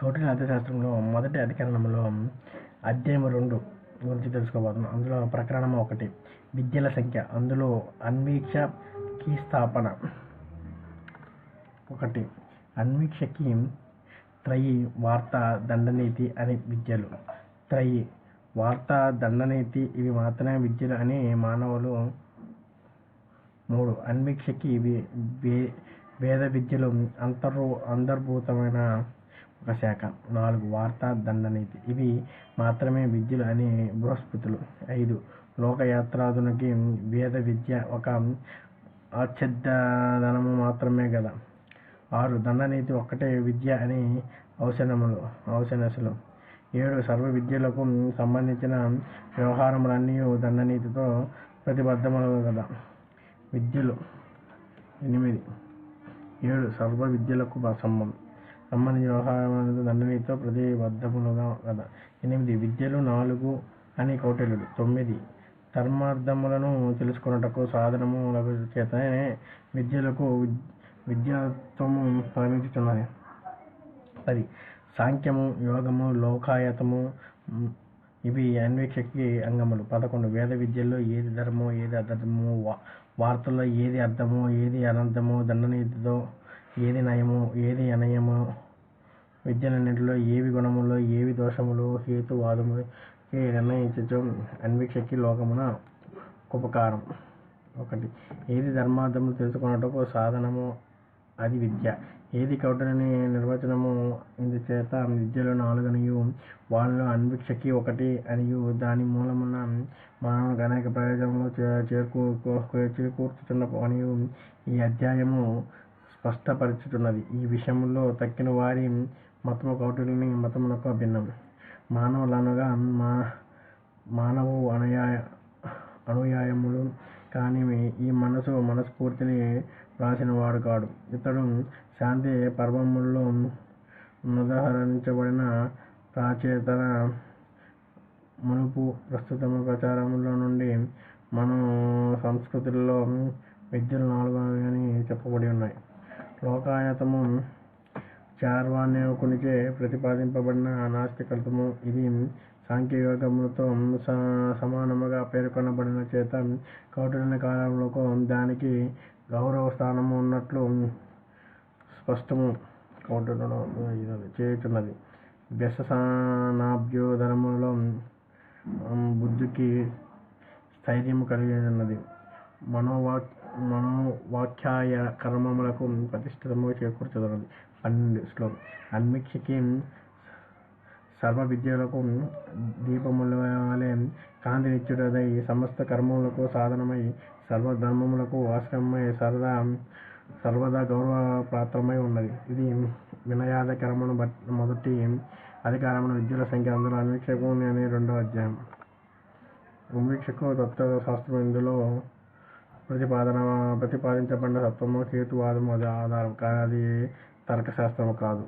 కౌటిల్య అర్థశాస్త్రంలో మొదటి అధికరణంలో అధ్యాయం రెండు గురించి తెలుసుకోబోతున్నాం. అందులో ప్రకరణం ఒకటి విద్యల సంఖ్య. అందులో అన్వీక్ష కీ స్థాపన ఒకటి అన్వీక్షకి త్రయి వార్త దండనీతి అని విద్యలు. త్రయి వార్త దండనీతి ఇవి మాత్రమే విద్యలు అని మానవులు మూడు అన్వీక్షకి ఇవి వే- వేద విద్యలు అంతర్భూ అంతర్భూతమైన శాఖ నాలుగు వార్తా దండనీతి. ఇవి మాత్రమే విద్యలు అని బృహస్పతులు. ఐదు లోకయాత్రాదునికి వేద విద్య ఒక ఆచ్ఛాదనము మాత్రమే కదా ఆరు దండనీతి ఒక్కటే విద్య అని ఔషధములు ఔషధసులు ఏడు సర్వ విద్యలకు సంబంధించిన వ్యవహారములన్నీ దండనీతితో ప్రతిబద్ధములు కదా విద్యలు ఎనిమిది. ఏడు సర్వ విద్యలకు సంబంధం సంబంధించిన వ్యవహారములకు దండనీతితో ప్రతిబద్ధములుగా కదా ఎనిమిది విద్యలు నాలుగు అని కౌటిల్యుడు. తొమ్మిది ధర్మార్థములను తెలుసుకొనుటకు సాధనములకు చేతనే విద్యలకు విద్యాత్వము పరిమితున్నది పది సాంఖ్యము యోగము లోకాయతము ఇవి అన్వేషకి అంగములు. పదకొండు వేద విద్యల్లో ఏది ధర్మో ఏది అధర్మము వా- వార్తల్లో ఏది అర్థమో ఏది అనంతమో దండనీతితో ఏది నయమో ఏది అనయమో విద్యలన్నింటిలో ఏవి గుణములో ఏవి దోషములు హేతువాదములు ఈ నిర్ణయించచ్చు అన్వీక్షకి లోకమున ఉపకారం ఒకటి ఏది ధర్మార్థములు తెలుసుకున్నటకు సాధనము? అది విద్య. ఏది కౌటలని నిర్వచనము? ఇందుచేత విద్యలో నాలుగనియు వాళ్ళలో అన్వీక్షకి ఒకటి అనియు. దాని మూలమున మానవునికి అనేక ప్రయోజనములు చే- చేకూ చేకూర్చుతున్న అనియు ఈ అధ్యాయము స్పష్టపరచుతున్నది ఈ విషయంలో తక్కిన వారి మతము కౌటిల్యుని మతమునకు భిన్నం. మానవులనగా మా మానవు అనుయాయ అనుయాయములు కానీ ఈ మనసు మనస్ఫూర్తిని వ్రాసిన వాడు కాడు. ఇతడు శాంతి పర్వముల్లో ఉదాహరించబడిన ప్రాచేతన మునుపు ప్రస్తుతము ప్రచారములో నుండి మన సంస్కృతుల్లో విద్యలు నాలుగు అని చెప్పబడి ఉన్నాయి. లోకాయతము చార్వాణ్యకునిచే ప్రతిపాదింపబడిన నాస్తికత్వము ఇది సాంఖ్యయోగములతో స- సమానముగా పేర్కొనబడిన చేత కౌటిల్య కాలంలో దానికి గౌరవ స్థానము ఉన్నట్లు స్పష్టము. కౌటిల్యుడు చేయుచున్నది. వ్యసనాభ్యుదరములో బుద్ధికి స్థైర్యము కలిగి ఉన్నది మనోవా మనోవాఖ్యాయ కర్మములకు ప్రతిష్ఠితము చేకూర్చుతున్నది పన్నెండు శ్లోకం. అన్మిక్షకి సర్వ విద్యలకు దీపముల వలె కాంతినిచ్చుటదై సమస్త కర్మములకు సాధనమై సర్వధర్మములకు ఆశ్రమమై సరదా సర్వదా గౌరవప్రాప్తమై ఉన్నది. ఇది వినయాధికరమును బట్ మొదటి అధికారమును విద్యల సంఖ్య అందులో అన్వీక్షకు అనే రెండో అధ్యాయం. అన్వీక్షకు తత్వ శాస్త్రం ఇందులో ప్రతిపాదన ప్రతిపాదించబడిన తత్వము హేతువాదము అది ఆధారం. కానీ అది తర్కశాస్త్రము కాదు.